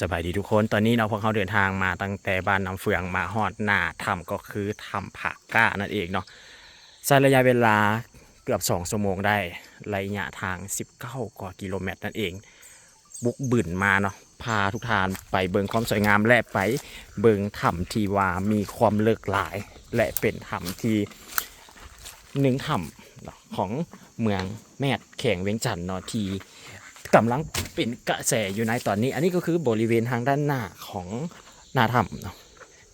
สบายดีทุกคน ตอนนี้เนาพวกเขาเดินทางมาตั้งแต่บ้านน้ำเฟืองมาฮอดหน้าถ้ำก็คือถ้ำผักก้านั่นเองเนาะใช้ระยะเวลาเกือบ2ชั่วโมงได้ระยะทาง 19 กว่ากิโลเมตรนั่นเอง บุกบึ่นมาเนาะพาทุกทานไปเบิงความสวยงามและไปเบิงถ้ำที่ว่ามีความเลิกหลาย และเป็นถ้ำที่หนึ่งถ้ำของเมืองแม่แข่งเวียงจันทน์เนาะที่ กำลังเป็นกระแสอยู่ในตอนนี้ อันนี้ก็คือบริเวณทางด้านหน้าของหน้าถ้ำเนาะ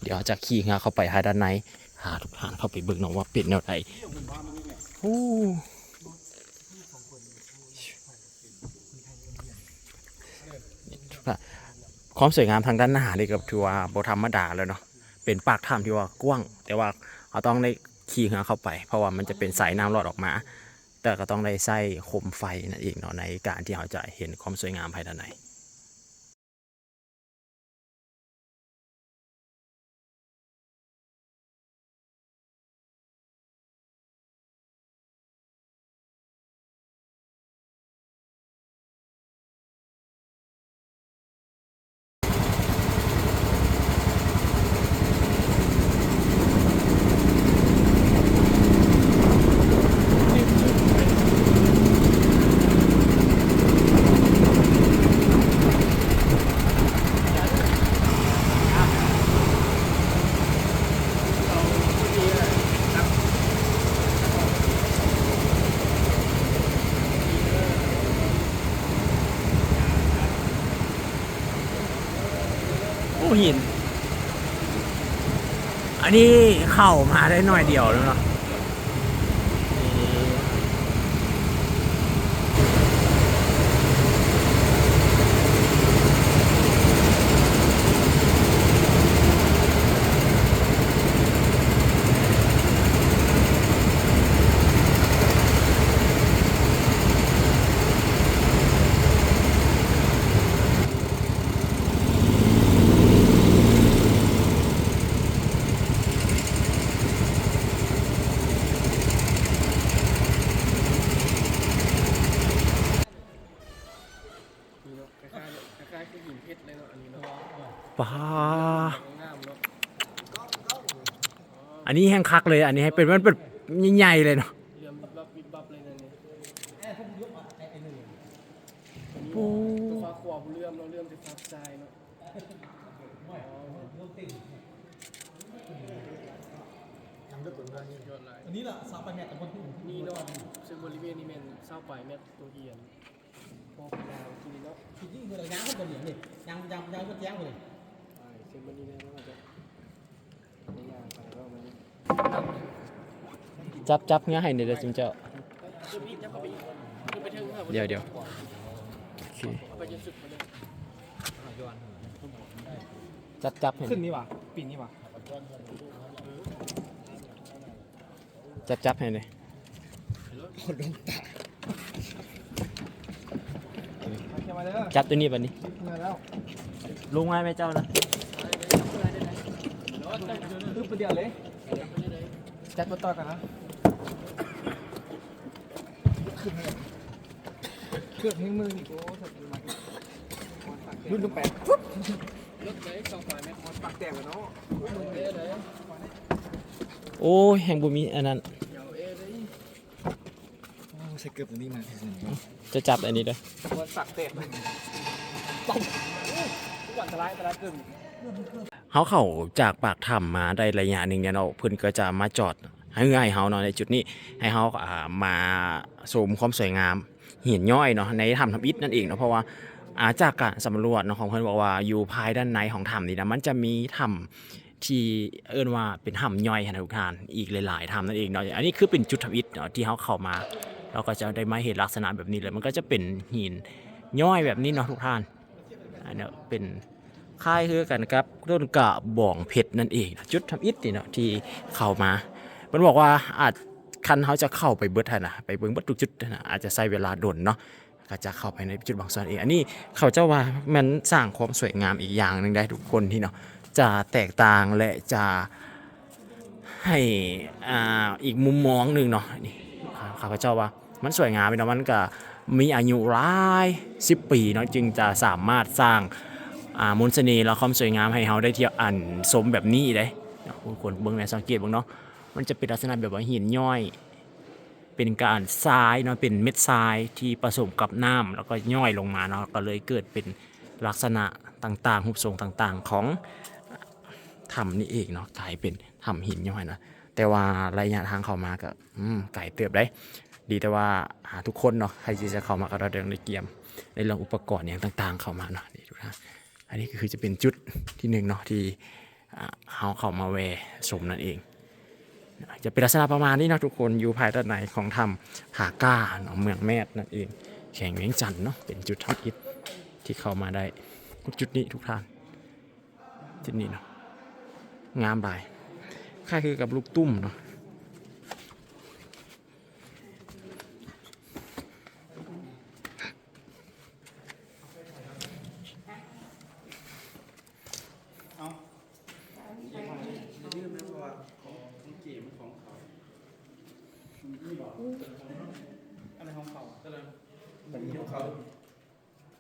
เดี๋ยวจะขี่งาเข้าไปหาด้านในหาทุกทานเข้าไปเบิ่งเนาะว่าเป็นแนวใดโอ้ความสวยงามทางด้านหน้าเลยกับถือว่าบธรรมดาแล้วเนาะเป็นปากถ้ำที่ว่ากว้าง แต่ว่าเราต้องได้ขี่งาเข้าไป เพราะว่ามันจะเป็นสายน้ำรอดออกมา แต่ก็ต้องได้ใส่โคมไฟนั่นเองเนาะในการที่เราจะเห็นความสวยงามภายใน หิน อันนี้เข่ามาได้หน่อยเดียวแล้วเนาะ ป้าอันนี้แห้งคักเลย อันนี้ให้เป็นมันเป็นใหญ่ๆเลยเนาะเรือมบับวิบบับเลยนะเนี่ยโอ้ตัวฟ้าขวบเรือมเราเรือมจะฟักใจเนาะอันนี้แหละซาไปแมทแต่บนที่นี่เนาะซึ่งบริเวณนี้เป็นเศร้าไปแม่ตัวเอียนพอดาวทีเนาะที่ยิ่งคืออะไรยางก็บนเหลียงนี่ยางยางยางก็แจ้งเลย ใช่ซึ่งบริเวณนี้มันจะในงานไปก็มันจับจับเงี้ยให้เดี๋ยวจิมเจ้าจะมีจะเข้าไปคือไปถึงครับเดี๋ยวเดี๋ยวโอเคไปจนสุดมาเลยจับจับให้ขึ้นนี่วะปีนนี่วะจับจับให้เลยจะมาเด้อจับตัวนี้บัดนี้มาแล้วลงง่ายไหมเจ้านะ ตึ๊บเดียวเลยแจัดมาต่อกันนะขึ้นเลยเครื่องให้มือนี่โอ้สัตว์มารุ่นลูกแปดปุ๊บรถไหนสองฝ่ายแม่ปากแตกเลยเนาะมือเลยโอ้ยแห่งบุมีอันนั้นเดี๋ยวเอเลยโอ้ใส่เกือบตัวนี้มาจะจับอันนี้ด้วยวันปากแตกต้มทุกวันตลายตลายกึ่ง เขาเข้าจากปากถ้ำมาได้ระยะหนึ่งเนี่ยเนาะเพิ่นก็จะมาจอดให้ให้เฮาเนาะในจุดนี้ให้เฮาอ่ามาชมความสวยงามหินย่อยเนาะในถ้ำทำอิฐนั่นเองเนาะเพราะว่าอาจากการสำรวจเนาะของเพิ่นบอกว่าอยู่ภายด้านในของถ้ำนี่นะมันจะมีถ้ำที่เอิ้นว่าเป็นถ้ำย่อยนะทุกท่านอีกหลายๆถ้ำนั่นเองเนาะอันนี้คือเป็นจุดทำอิฐเนาะที่เขาเข้ามา เราก็จะได้มาเห็นลักษณะแบบนี้เลยมันก็จะเป็นหินย่อยแบบนี้เนาะทุกท่านอันนี้เป็น คล้ายคือกันครับต้นกระบ่องเพชรนั่นเอง จุดทำอิฐนี่เนาะที่เข้ามามันบอกว่าอาจคันเขาจะเข้าไปเบิดนะไปเบิ้งเบิดทุกจุดนะอาจจะใช้เวลาดนเนาะก็จะเข้าไปในจุดบางส่วนเองอันนี้เขาเจ้าว่ามันสร้างความสวยงามอีกอย่างหนึ่งได้ทุกคนที่เนาะจะแตกต่างและจะให้อ่าอีกมุมมองหนึ่งเนาะนี่ข้าพเจ้าว่ามันสวยงามเนาะมันก็มีอายุหลายสิบปีเนาะจึงจะสามารถสร้าง อ่ามนต์เสน่ห์และความสวยงามให้เฮาได้เที่ยวอันสมแบบนี้เด้เนาะผู้คนเบิ่งในสังเกตเบิ่งเนาะมันจะเป็นลักษณะแบบว่าหินย่อย เป็นการทรายเนาะเป็นเม็ดทรายที่ผสมกับน้ำแล้วก็ย่อยลงมาเนาะก็เลยเกิดเป็นลักษณะต่างๆรูปทรงต่างๆของถ้ำนี่เองเนาะกลายเป็นถ้ำหินย่อยนะแต่ว่าระยะทางเข้ามาก็อืมไกลเติบได้ ดีแต่ว่าหาทุกคนเนาะใครที่จะเข้ามาก็เราเดินในเกียม ในเรื่องอุปกรณ์อย่างต่าง ๆ เข้ามาเนาะ อันนี้ก็คือจะเป็นจุดที่หนึ่งเนาะที่เขาเข้ามาแวะชมนั่นเอง จะเป็นลักษณะประมาณนี้นะทุกคนอยู่ภายใต้ในของถ้ำผาก้าเนาะเมืองแมดนั่นเอง แข่งเวียงจันเนาะเป็นจุดทับอิฐที่เข้ามาได้จุดนี้ทุกท่านจุดนี้เนาะงามหลายคล้ายคือกับลูกตุ้มเนาะ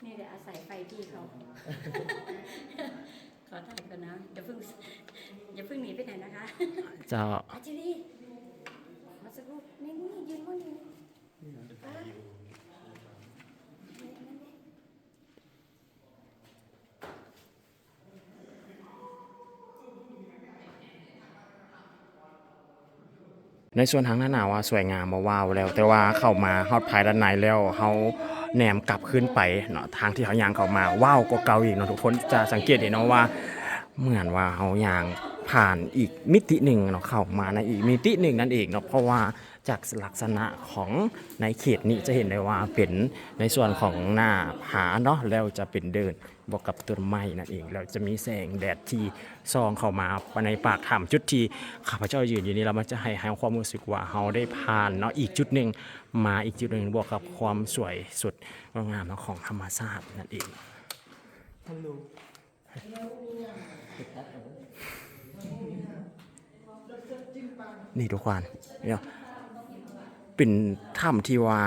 นี่เดี๋ยวอาศัยไฟพี่เขา ขอถ่ายก่อนนะอย่าเพิ่งอย่าเพิ่งหนีไปไหนนะคะ จะ อาจิรีมาสักครู่นี่นี่ยืนบนนี้เออ ในส่วนทางหน้าหนาวว่าสวยงามมาว้าวแล้ว แต่ว่าเข้ามาฮอดภายด้านในแล้วเขาแหนมกลับขึ้นไปเนาะทางที่เขายางเข้ามาว้าวก็เก่าอีกเนาะทุกคนจะสังเกตเห็นเนาะว่า เหมือนว่าเขายางผ่านอีกมิติหนึ่งเนาะเข้ามาในอีกมิติหนึ่งนั่นเองเนาะเพราะว่าจากลักษณะของในเขตนี้จะเห็นได้ว่าเป็นในส่วนของหน้าผาเนาะแล้วจะเป็นเดิน บวกกับต้นไม้นั่นเองแล้วจะมีแสงแดดที่ส่องเข้ามาในปากถ้ำจุดที่ข้าพเจ้ายืนอยู่นี้เรามันจะให้ให้ความรู้สึกว่าเราได้ผ่านเนาะอีกจุดหนึ่งมาอีกจุดหนึ่งบวกกับความสวยสดงามเนาะของธรรมชาตินั่นเองฮัลโหลนี่ทุกคนเนี่ย เป็นถ้ำที่ว่า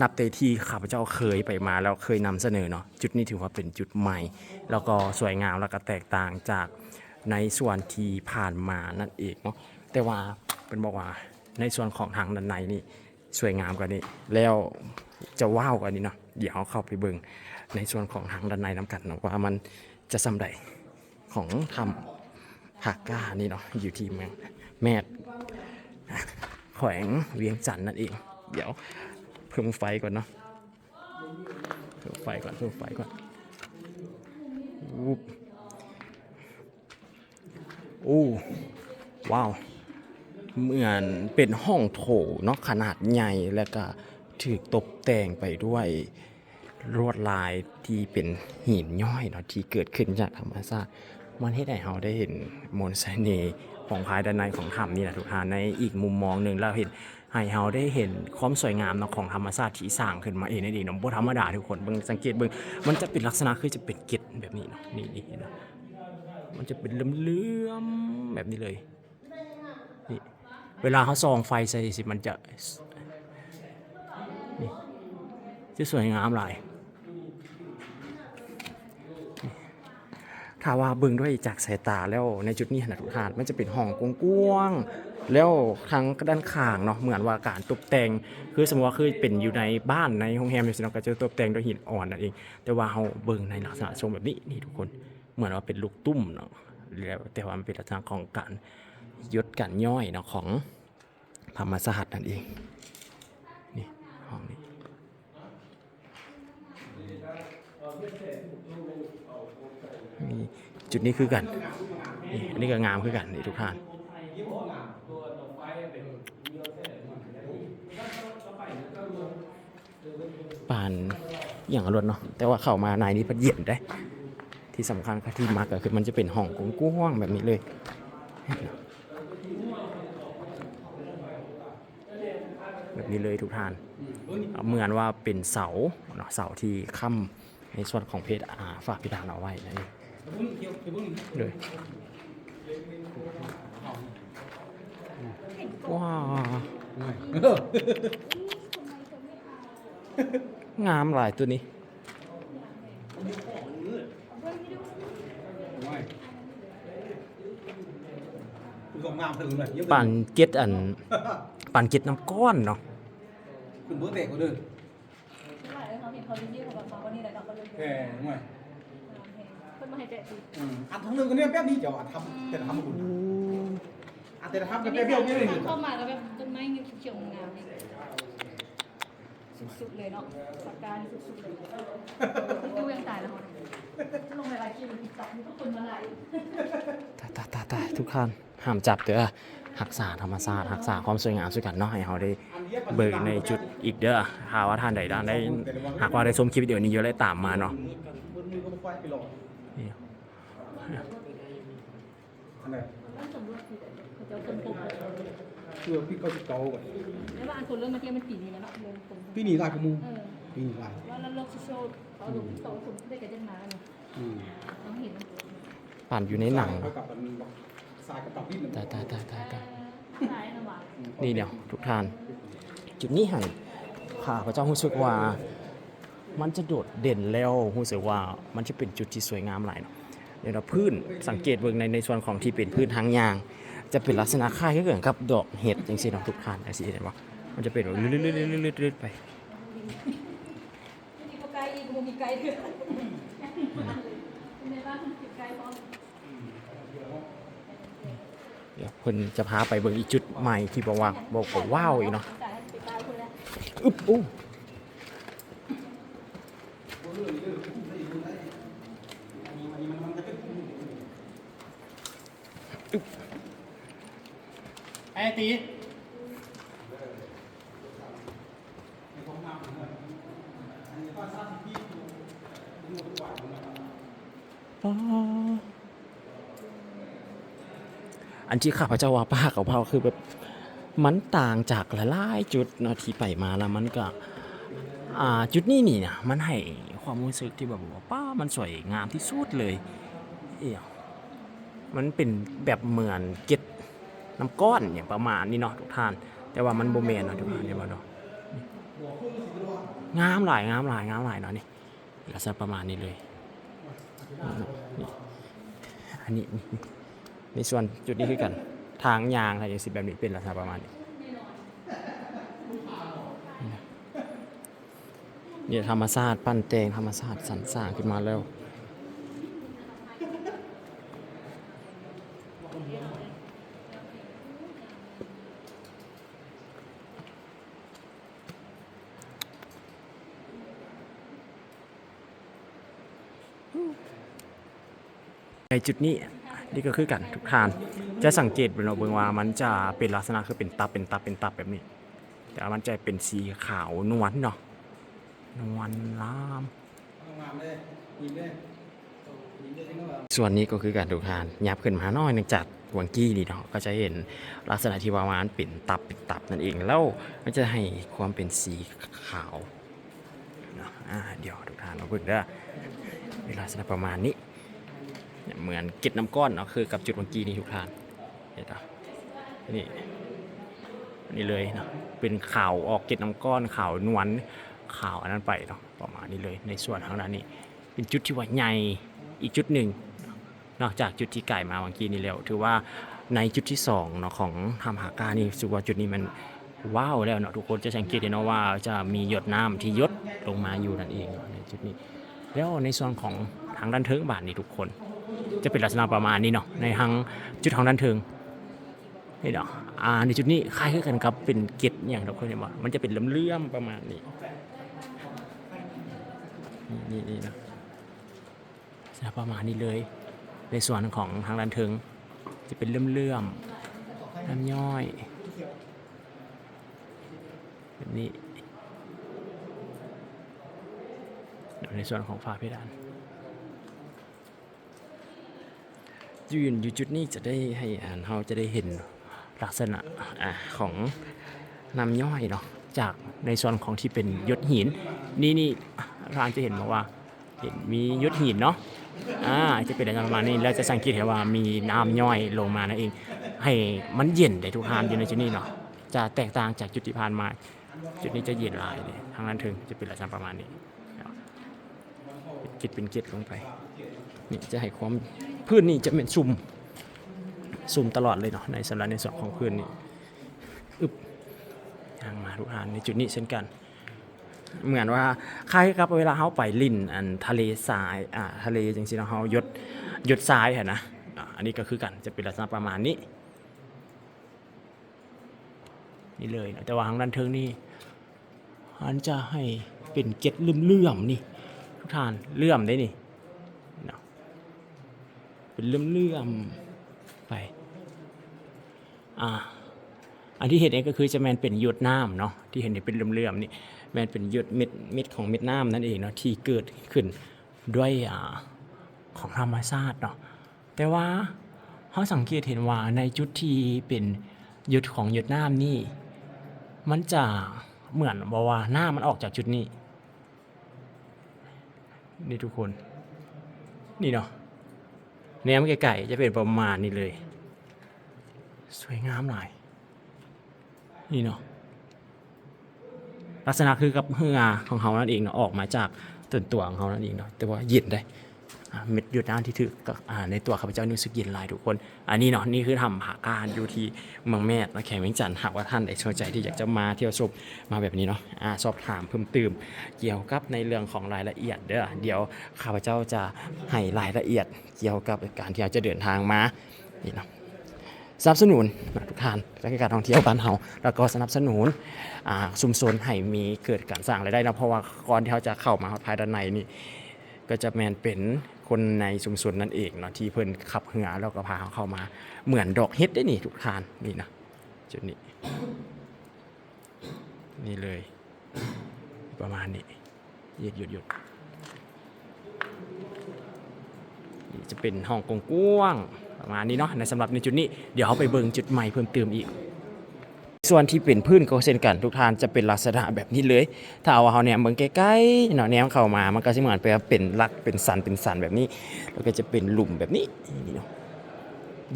นับแต่ที่ข้าพเจ้าเคยไปมาแล้วเคยนำเสนอเนาะจุดนี้ถือว่าเป็นจุดใหม่ แล้วก็สวยงามแล้วก็แตกต่างจากในส่วนที่ผ่านมานั่นเองเนาะแต่ว่าเป็นบอกว่าในส่วนของทางด้านในนี่สวยงามกว่านี้ แล้วจะว้าวกว่านี้เนาะเดี๋ยวเข้าไปเบิ่งในส่วนของทางด้านในน้ำกันเนาะว่ามันจะสำใดของถ้ำผากก้านี่เนาะอยู่ที่เมืองแมด แขวงเวียงจันทน์นั่นเอง เดี๋ยวเพิ่มไฟก่อนเนาะเพิ่มไฟก่อนเพิ่มไฟก่อนโอ้ว้าวเหมือนเป็นห้องโถงเนาะขนาดใหญ่แล้วก็ถูกตกแต่งไปด้วยลวดลายที่เป็นหินย่อยเนาะที่เกิดขึ้นจากธรรมชาติมันให้ได้เราได้เห็นมนต์เสน่ห์ ของภายด้านในของถ้ำนี่แหละทุกท่านในอีกมุมมองหนึ่งเราเห็นให้เราได้เห็นความสวยงามเนาะของธรรมชาติที่สร้างขึ้นมาเองนั่นเองเนาะบ่ธรรมดาทุกคนเบิ่งสังเกตเบิ่งมันจะเป็นลักษณะคือจะเป็นเกล็ดแบบนี้เนาะนี่นี่นะมันจะเป็นเหลื่อมๆแบบนี้เลยนี่เวลาเขาส่องไฟใส่สิมันจะนี่จะสวยงามหลาย ถ้าว่าเบิ่งด้วยจากสายตาแล้วในจุดนี้นะทุกท่านมันจะเป็นห้องกว้างๆแล้วทางด้านข้างเนาะเหมือนว่าการตกแต่ง คือสมมติว่าคือเป็นอยู่ในบ้านในโรงแรมในสิเนาะก็จะตกแต่งด้วยหินอ่อนนั่นเอง แต่ว่าเขาเบิ่งในลักษณะทรงแบบนี้นี่ทุกคนเหมือนว่าเป็นลูกตุ้มเนาะแล้วแต่ว่ามันเป็นลักษณะของการยศกันย่อยเนาะของธรรมศาสตร์นั่นเอง นี่ห้องนี้ มีจุดนี้คือกันนี่อันนี้ก็งามคือกันนี่ทุกท่านปานอย่างอรวดเนาะแต่ว่าเข้ามาในนี้พัดเย็นได้ ที่สำคัญก็ที่มากก็คือมันจะเป็นห้องกว้างแบบนี้เลยแบบนี้เลยทุกท่าน เหมือนว่าเป็นเสาเนาะเสาที่ค้ำ ในส่วนของเพจฝากพิธานเอาไว้นะนี่เลยว้าวงามหลายตัวนี้ปั่นเก็ดอันปั่นเก็ดน้ำก้อนเนาะคุณเบอร์เตกก็ดื้ เขาเห็นเขาลิ้นยืดของเขาวันนี้แหละเราก็เลยแหมหน่อยเพิ่นมาให้แจกตีอืมอันทั้งนึงก็เนี่ยแป๊บนี้เดี๋ยวอัดทำแต่ทำคุณอัดแต่ทำกันแป๊บเดียวนี่เลย เข้ามาแล้วแบบต้นไม้เขียวๆงามเลยสุดๆเลยเนาะปากกานี่สุดๆเลยดูยังตายแล้วลงหลายๆคิวจับมีทุกคนมาไหลตายตายตายตายทุกท่านห้ามจับเด้อ รักษาธรรมชาติรักษาความสวยงามสุดกันเนาะให้เขาได้เบิกในจุดอีกเด้อหาว่าท่านใดด้านได้หากว่าได้ชมคลิปวิดีโอนี้เยอะเลยตามมาเนาะมือมือก็ไม่ค่อยไปหลอกนี่อันไหนต้องสำรวจคือเขาจะคนพบคือพี่เขาจะเก่าก่อนไม่ว่าอันคนเริ่มมาเที่ยวมันปีนี้แล้วเนาะเริ่มคนพี่หนีลายกระมูเออพี่หนีลายว่าแล้วโลกโซเชียลเขาดูโตคนได้กันจังมาเนาะอืมต้องเห็นปั่นอยู่ในหนัง เท่ากับมันบอกทรายกับตับดิ้นตายตายตายตายตายสายนะวะนี่เดียวทุกท่าน จุดนี้หันข้าพระเจ้ารู้สึกว่า มันจะโดดเด่นแล้วรู้สึกว่ามันจะเป็นจุดที่สวยงามหลายเนาะเดี๋ยวเราพื้นสังเกตเบิ่งในในส่วนของที่เป็นพื้นทางยาง จะเป็นลักษณะคล้ายกันกับดอกเห็ดจังซี่เนาะทุกท่านจังซี่เห็นบ่มันจะเป็นแบบลื่นๆๆๆๆไป มีไกลอีกมีไกลเถอนในบ้านติดไกลพร้อม เดี๋ยวเพิ่นจะพาไปเบิ่งอีกจุดใหม่ที่บอกว่าบอกว่าว้าวอีกเนาะอึ๊บอู้ไอ้ตี ป๊าอัน ที่ข้าพเจ้าว่าป้ากับเผาคือแบบมันต่างจากหลายๆจุดเนาะที่ไปมาแล้วมันก็อ่าจุดนี้นี่นะมันให้ความรู้สึกที่แบบว่าป้ามันสวยงามที่สุดเลยเอี่ยมันเป็นแบบเหมือนเก็ดน้ำก้อนอย่างประมาณนี้เนาะทุกท่าน แต่ว่ามันโบเมนเนาะทุกท่านเดี๋ยวมาเนาะงามหลายงามหลายงามหลายเนาะนี่ลักษณะประมาณนี้เลยอันนี้ ในส่วนจุดนี้คือกัน ทางยางอะไรอย่างสิแบบนี้เป็นลักษณะประมาณนี้เนี่ยธรรมชาติปั้นแตงธรรมชาติสรรสร้างขึ้นมาแล้วในจุดนี้ นี่ก็คือกันทุกทาน จะสังเกตเป็นเราเบิ่งว่ามันจะเป็นลักษณะคือเป็นตับเป็นตับเป็นตับแบบนี้ แต่ว่ามันจะเป็นสีขาวนวลเนาะนวลล้ามส่วนนี้ก็คือการทุกทานยับขึ้นมาหน้อยหนึงจากวังกี้นี่เนาะก็จะเห็นลักษณะที่ว่ามันเป็นตับเป็นตับนั่นเองแล้วมันจะให้ความเป็นสีขาวเนาะเดี๋ยวทุกทานเราเบิ่งเด้อเป็นลักษณะประมาณนี้ เหมือนเก็ดน้ำก้อนเนาะคือกับจุดเมื่อกี้นี่ทุกท่านเห็นปะนี่นี่เลยเนาะเป็นข่าวออกเก็ดน้ำก้อนข่าวนวลข่าวอันนั้นไปเนาะประมาณนี้เลยในส่วนทางด้านนี้ เป็นจุดที่ว่าใหญ่อีกจุดหนึ่งนอกจากจุดที่ไก่มาเมื่อกี้นี่แล้ว ถือว่าในจุดที่สองเนาะของทำหากานี่สึกว่าจุดนี้มันว้าวแล้วเนาะทุกคนจะสังเกตเห็นาะว่าจะมีหยดน้ำที่หยดลงมาอยู่นั่นเองเนในจุดนี้ แล้วในส่วนของทางด้านเทิงบานนี่ทุกคน จะเป็นลักษณะประมาณนี้เนาะในทางจุดของด้านเทิงนี่เนาะอ่าในจุดนี้คล้ายกันกับเป็นเกล็ดอย่างทุกคนเห็นว่ามันจะเป็นเลื่อมๆประมาณนี้นี่นี่นะลักษณะประมาณนี้เลย ในส่วนของทางด้านเทิง จะเป็นเลื่อมๆน้ำย่อยแบบนี้ในส่วนของฝาเพดาน ยืนอยู่จุดนี้จะได้ให้อ่านเราจะได้เห็นลักษณะอของน้ำย่อยเนาะจากในส่วนของที่เป็นยศหิน นี่นี่เราจะเห็นบอกว่าเห็นมียศหินเนาะอ่าจะเป็นอะไรประมาณนี้แล้วจะสังเกตเห็นว่ามีน้ำย่อยลงมานั่นเอง ให้มันเย็นได้ทุกทานอยู่ในจุดนี้เนาะจะแตกต่างจากจุดที่ผ่านมา จุดนี้จะเย็นลายเลยทางนั้นถึงจะเป็นลักษณะประมาณนี้เนาะเกล็ดเป็นเกล็ดลงไปนี่จะให้ความ พื้นนี่จะเป็นซุ่มซูมตลอดเลยเนาะในสำหรับในส่วนของพื้นนี่อึบทางมาทุกทานในจุดนี้เช่นกัน เหมือนว่าคล้ายกับเวลาเขาไปลิ่นอันทะเลทรายอ่าทะเลจริงๆแล้วเขายดยดทรายเห็นนะอันนี้ก็คือกันจะเป็นลักษณะประมาณนี้นี่เลยนะแต่ว่าทางด้านเทิงนี่อันจะให้เป็นเกล็ดเลื่อมๆนี่ทุกท่านเลื่อมได้นี่ เป็นเลื่อมๆไป อ่า อันที่เห็นเองก็คือจะแมนเป็นหยดน้ำเนาะที่เห็นนี่เป็นเลื่อมๆนี่แมนเป็นหยดเม็ดเม็ดของเม็ดน้ำนั่นเองเนาะที่เกิดขึ้นด้วยอ่าของธรรมชาติเนาะแต่ว่าเขาสังเกตเห็นว่าในจุดที่เป็นหยดของหยดน้ำนี่ มันจะเหมือนบอกว่าหน้ามันออกจากจุดนี้ นี่ทุกคน นี่เนาะ แนมไก่ๆจะเป็นประมาณนี้เลย สวยงามหลายนี่เนาะลักษณะคือกับเหือของเขานั่นเองเนาะออกมาจากต้นตัวของเขานั่นเองเนาะแต่ว่าเย็นได้ เม็ดหยุดน้ำที่ถือก็อ่าในตัวข้าพเจ้านี่รู้สึกเย็นลายทุกคน อันนี้เนาะนี่คือทำผาการอยู่ที่เมืองแม่และแขงเวงจันทร์หากว่าท่านใดสนใจที่อยากจะมาเที่ยวชมมาแบบนี้เนาะอ่าสอบถามเพิ่มเติมเกี่ยวกับในเรื่องของรายละเอียดเด้อเดี๋ยวข้าพเจ้าจะให้รายละเอียดเกี่ยวกับการที่เราจะเดินทางมานี่เนาะสนับสนุนทุกท่านและการท่องเที่ยวบ้านเฮาแล้วก็สนับสนุนอ่าชุมชนให้มีเกิดการสร้างรายได้นะเพราะว่าก่อนที่เขาจะเข้ามาภายด้านในนี่ ก็จะแมนเป็นคนในชุมชนนั่นเองเนาะที่เพิ่นขับเหือแล้วก็พาเขาเข้ามาเหมือนดอกเฮ็ดได้นี่ทุกท่านนี่นะจุดนี้ นี่เลย ประมาณนี้หยุดหยุดหยุดจะเป็นห้องกว้างประมาณนี้เนาะในสำหรับในจุดนี้ เดี๋ยวเขาไปเบิงจุดใหม่เพิ่มเติมอีก ส่วนที่เป็นพื้นก็เช่นกัน ทุกทานจะเป็นลักษณะแบบนี้เลย ถ้าเอาเขาเนี่ยเบิ่งใกล้ๆเนาะแนมเข้ามามันก็จะเหมือนไปเป็นลักเป็นสันเป็นสันแบบนี้ แล้วก็จะเป็นหลุมแบบนี้นี่เนาะ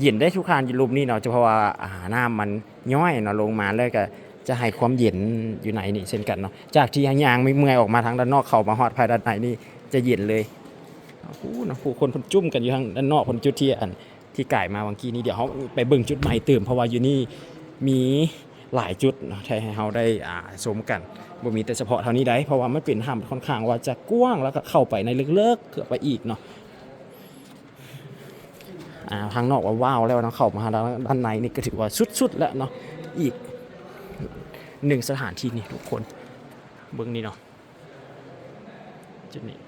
เย็นได้ทุกทานหลุมนี่เนาะจะเพราะว่าอาหารน้ำมันย่อยเนาะลงมาแล้วก็จะให้ความเย็นอยู่ในนี่เช่นกันเนาะจากที่ยางไม่เมื่อยออกมาทางด้านนอกเข้ามาฮอดภายด้านในนี่จะเย็นเลยโอ้นะผู้คนเพิ่นจุ่มกันอยู่ทางด้านนอกเพิ่นจุดที่อันที่ก่ายมาบางกี้นี่เดี๋ยวเขาไปเบิ่งจุดใหม่เติมเพราะว่าอยู่นี่มี หลายจุดเนาะที่ให้เราได้อ่าชมกันบ่มีแต่เฉพาะเท่านี้ได้เพราะว่ามันเป็นถ้ำค่อนข้างว่าจะกว้างแล้วก็เข้าไปในลึกๆเกือบไปอีกเนาะอ่าทางนอกว่าว้าวแล้วเนาะเข้ามาด้านในนี่ก็ถือว่าสุดๆแล้วเนาะอีกหนึ่งสถานที่นี่ทุกคนเบื้องนี้เนาะจุดนี้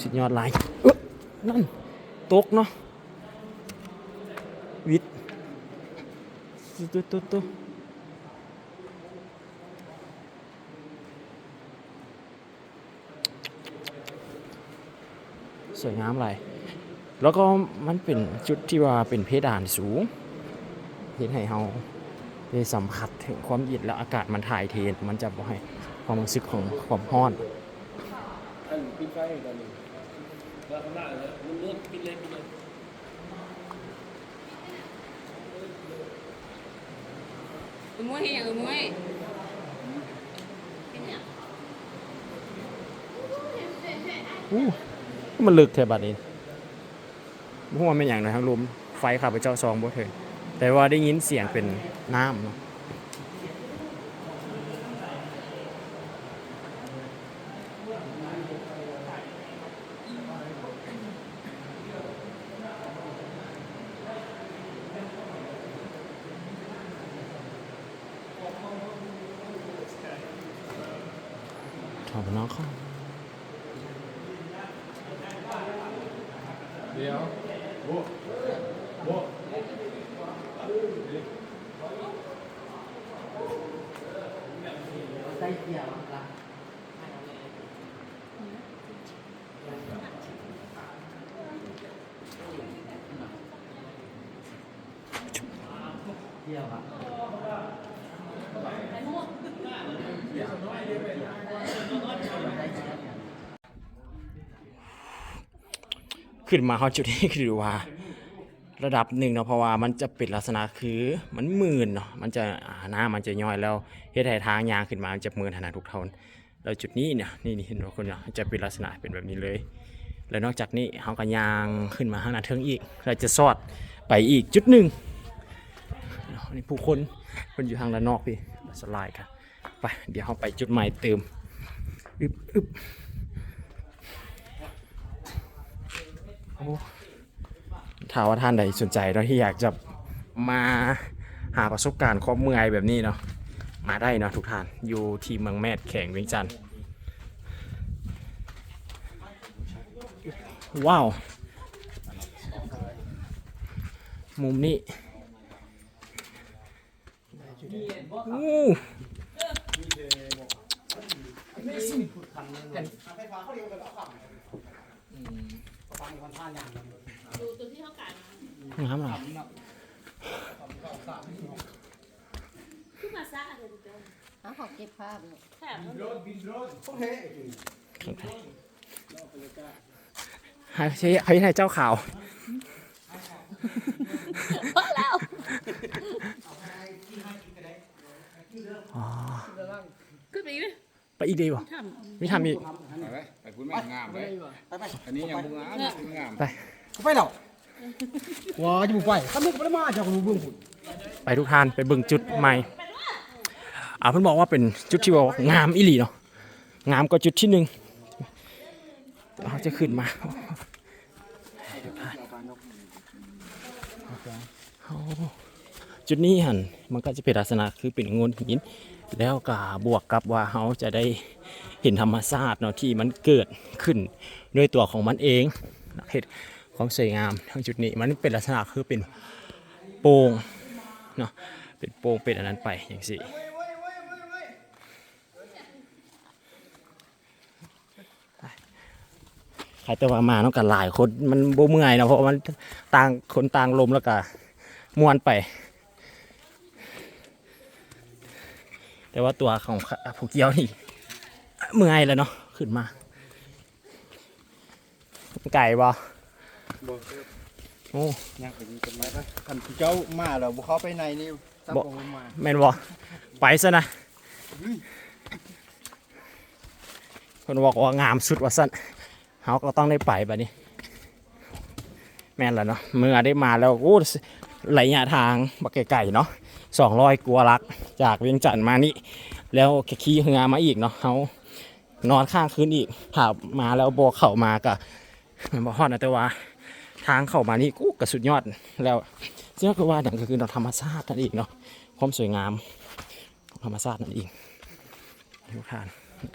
สุดยอดหลายเอ๊ะนั่น ตกเนาะวิทย์ตุ๊ตุ๊ตุ๊สวยงามเลยแล้วก็มันเป็นจุดที่ว่าเป็นเพดานสูงเห็นให้เราได้สัมผัสถึงความเย็นและอากาศมันถ่ายเทมันจะบ่ให้ความรู้สึกของความร้อนอันปิดไฟตอนนี้ แล้วข้างหน้าเลยมันมืดปิดเลยปิดเลยอือมวยเฮียอือมวยเป็นหยังอู้มันลึกแถบบัดนี้บ่ฮู้ว่าแม่นหยังนะทางลมไฟข้าพเจ้าซองบ่เถึงแต่ว่าได้ยินเสียงเป็นน้ำเนาะถอดน้องเข้า เดี๋ยว ขึ้นมาเขาจุดนี้คือว่า ระดับหนึ่งเนาะเพราะว่ามันจะเป็นลักษณะคือมันมืนเนาะมันจะหน้ามันจะย่อยแล้วเฮ็ดให้ทางยางขึ้นมามันจะมืนขนาดทุกเท่าแล้วจุดนี้เนี่ยนี่นี่เห็นว่าคนเนี่ยจะเป็นลักษณะเป็นแบบนี้เลย แล้วนอกจากนี้เขาก็ยางขึ้นมาข้างหน้าเทิงอีกเราจะสอดไปอีกจุดหนึ่งนี่ผู้คนมันอยู่ทางด้านนอกพี่สไลด์ครับไปเดี๋ยวเขาไปจุดใหม่เติมอึบอึบโอ้ ถ้าว่าท่านใดสนใจเนาที่อยากจะมาหาประสบการณ์ความเมือยแบบนี้เนาะมาได้เนาะทุกท่านอยู่ที่เมืองแมดแข่งเวียงจันทร์ว้าว มุมนี้อู้ฟ้าเขาเรียกเป็นรักขังฟ้ามีความท่านอย่าง เหรอขึ้นมาซะเดี๋ยวเดี๋ยวเอาขอเก็บภาพเลยแถมให้ใช้ให้ให้เจ้าข่าวพอแล้วขึ้นไปอีกไหมไปอีกดีบ่ทไม่ทำอีกไปไปไปพูดไม่งามไปอันนี้ยังบุงงามบุงงาม กูไปแล้วว้าจะบุกไปข้ามุกไม่ได้มาจากกูเบื้องหุ่นไปทุกท่านไปเบิ่งจุดใหม่อ่าเพิ่นบอกว่าเป็นจุดที่ว่างามอีหลีเนาะงามกว่าจุดที่หนึ่งเราจะขึ้นมาจุดนี้หันมันก็จะเป็นลักษณะคือเป็นงนหิน แล้วก็บวกกับว่าเขาจะได้เห็นธรรมชาติเนาะที่มันเกิดขึ้นด้วยตัวของมันเองเห็น ความสวยงามทั้งจุดนี้มันเป็นลักษณะคือเป็นโป่งเนาะเป็นโป่งเป็นอันนั้นไปอย่างสิใครแต่ว่ามาต้องกันหลายคนมันบ่เมื่อยนะเพราะมันต่างคนต่างลมแล้วก็มวนไป แต่ว่าตัวของผู้เกี้ยวนี่เมื่อยแล้วเนาะขึ้นมาไก่บ่ โอ้ยังไปกันไปคันเจ้ามาแล้วบุเขาไปในนี่ตั้งผมมาแม่นบ่ไปซะนะคนบอกว่างามสุดว่าสั่นเฮาก็ต้องได้ไปบัดนี้ แม่นแล้วเนาะเมื่อได้มาแล้วโอ้ระยะทางบักไก่ๆเนาะ200กว่าลักจากเวียงจันทน์มานี่ แล้วแค่ขี่เรือมาอีกเนาะเขานอนข้างคืนอีกถ้ามาแล้วโบกเข้ามาก็มันบ่ฮอดนะแต่ว่า ทางเข้ามานี่กูก็สุดยอดแล้วเจ้าก็ว่าอย่างก็คือเราธรรมชาตินั่นเองเนาะความสวยงามธรรมชาตินั่นเองทุกท่าน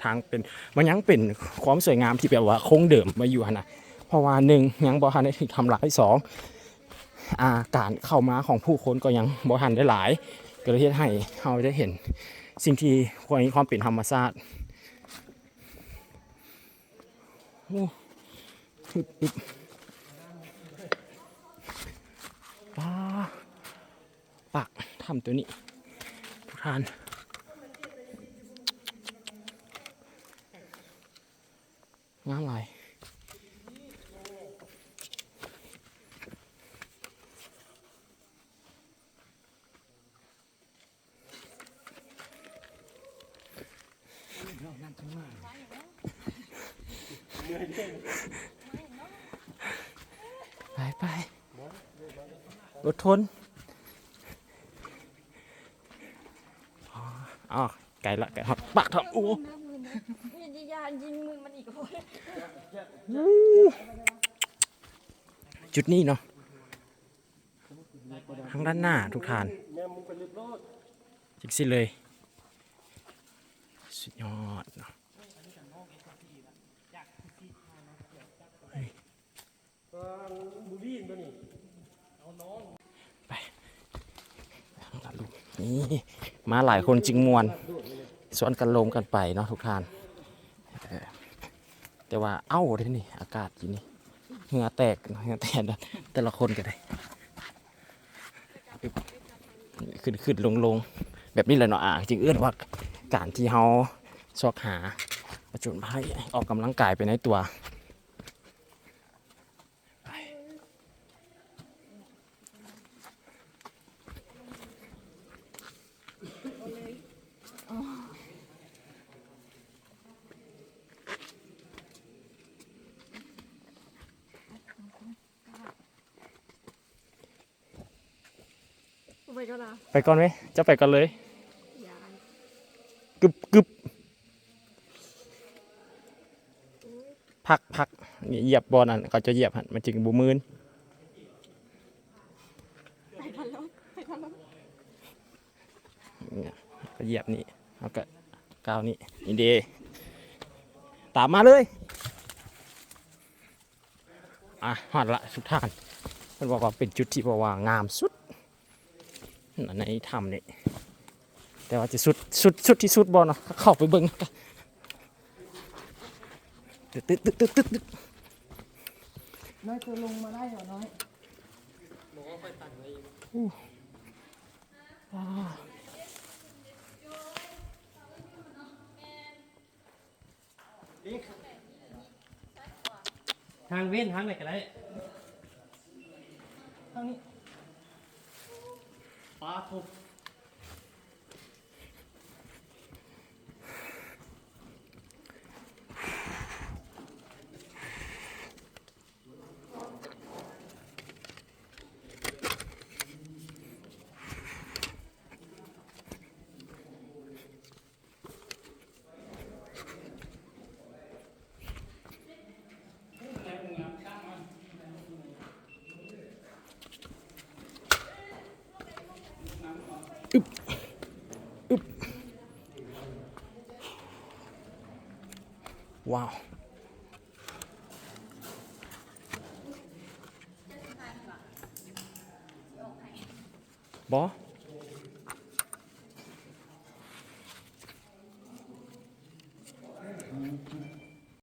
ทางเป็นมันยังเป็นความสวยงามที่แบบว่าคงเดิมมาอยู่นะเพราะว่าหนึ่งยังบ่ทันได้ทำหลายสองอาการเข้ามาของผู้คนก็ยังบ่ทันได้หลาย ก็เลยให้เราได้เห็นสิ่งที่ควรมีความเป็นธรรมชาติโอ้ ปาปักทำตัวนี้ทุกท่านงามหลายไปไป อดทนอ๋อไกลละไกลฮอดปักเถอะโอ้มียานยิงมือมันอีกคนจุดนี้เนาะทางด้านหน้าทุกทานแม่มึงเป็นจิกสิเลย สุดยอดเนาะบุรีตัวนี้ ทางด้า นี่มาหลายคนจึงมวนสวนกันลมกันไปเนาะทุกท่านแต่ว่าเอ้าเด้นี่ อากาศอยู่นี่เหงื่อแตกเหงื่อแตกแต่ละคนกันได้ ขึ้นขึ้นลงลงแบบนี้แหละเนาะอะจึงเอื้อนว่าการที่เฮาชอกหาประจุนภัยออกกำลังกายไปในตัว ไปก่อนไหมจะไปก่อนเลยยายกึบกึบพักพักนี่เหยียบบอลนั่นเขาจะเหยียบหันมันจึงบูมืนไปทันแล้วไปทันแล้วเนี่ยก็เหยียบนี่แล้วก็ก้าวนี่นี่เดตามมาเลยอะหัดละสุดทานมันบอกว่าเป็นจุดที่บอกว่างามสุดนั่น ในถ้ำนี่แต่ว่าจะสุดสุดสุดที่สุดบอลเนาะเข้าไปเบิ้งตึ๊ดตึ๊ดตึ๊ดตึ๊ดตึ๊ดตึ๊ดน้อยจะลงมาได้เหรอน้อยบอกว่าค่อยตัดไว้อีกทางเว้นทางไหนกันได้ทางนี้ ปล ว้าว บอ